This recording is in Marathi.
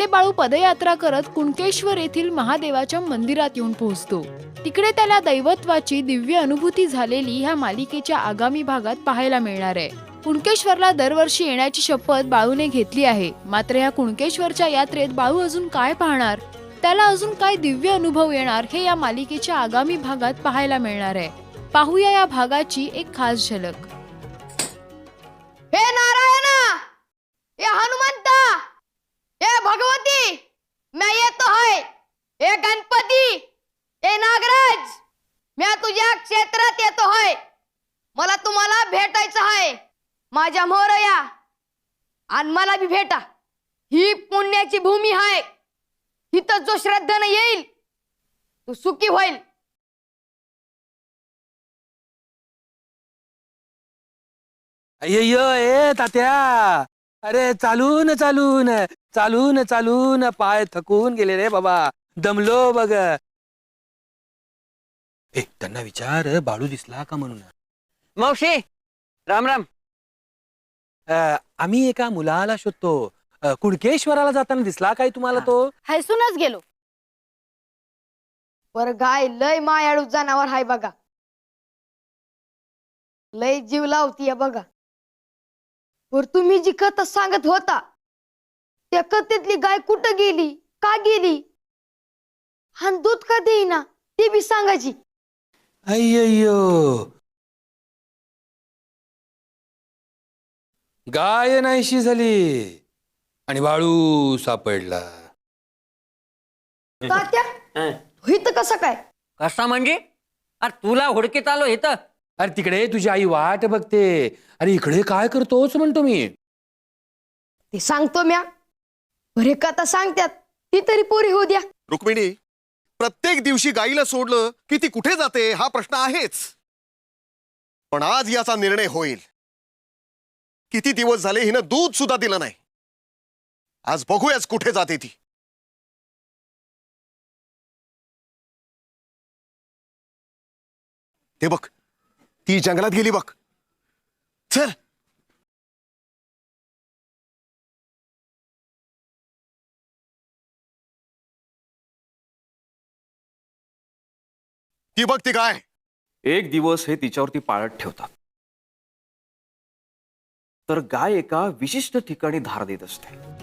ते बाळू पदयात्रा करत कुणकेश्वर येथील महादेवाच्या मंदिरात येऊन पोहोचतो. तिकडे त्याला दैवत्वाची दिव्य अनुभूती झालेली ह्या मालिकेच्या आगामी भागात पाहायला मिळणार आहे. कुणकेश्वरला दरवर्षी येण्याची शपथ बाळूने घेतली आहे. मात्र या कुणकेश्वरच्या यात्रेत बाळू अजून काय पाहणार? त्याला अजून काय दिव्य अनुभव येणार हे या मालिकेच्या आगामी भागात पाहायला मिळणार आहे. पाहूया या भागाची एक खास झलक. मैं येतो आहे हे। गणपती हे नागराज मी तुझ्या क्षेत्रात येतो आहे मला तुम्हाला भेटायचं आहे माझ्या मोरया आणि मला बी भेटा। ही पुण्याची भूमी आहे हिथं जो श्रद्धेनं येईल तो सुखी होईल। अय्य ए तात्या! अरे चालून चालून चालून चालून पाय थकून गेले रे बाबा. दमलो बघ. ए त्यांना विचार बाळू दिसला का म्हणून? मावशी राम राम. अ, आम्ही एका मुलाला शोधतो. अ, कुणकेश्वराला जाताना दिसला काय तुम्हाला तो? हैसूनच गेलो. पर गाय लय मायाळू जनावर हाय बघा. लय जीव लावतीय बघा. पर तुम्ही जी कथा सांगत होता त्या कथेतली गाय कुठं गेली? का गेली? आणि दूध का देईना? ते बी सांगायची. अय्यो गाय नाहीशी झाली आणि बाळू सापडला. तात्या हित कसं काय? कसा म्हणजे? अरे तुला हुडकीत आलो इथं. अरे तिकडे तुझी आई वाट बघते. अरे इकडे काय करतोच म्हणतो मी. ते सांगतो म्या. बरे कथा सांगत्यात. ती तरी पोरी होऊ द्या. रुक्मिणी प्रत्येक दिवशी गाईला सोडलं की ती कुठे जाते हा प्रश्न आहेच. पण आज याचा निर्णय होईल. किती दिवस झाले हिनं दूध सुद्धा दिलं नाही. आज बघूयाच कुठे जाते ती. ते बघ ती जंगलात गेली बघ. चल. ती बघ ती काय. एक दिवस हे तिच्यावरती पाळत ठेवतात. तर गाय एका विशिष्ट ठिकाणी धार देत असते.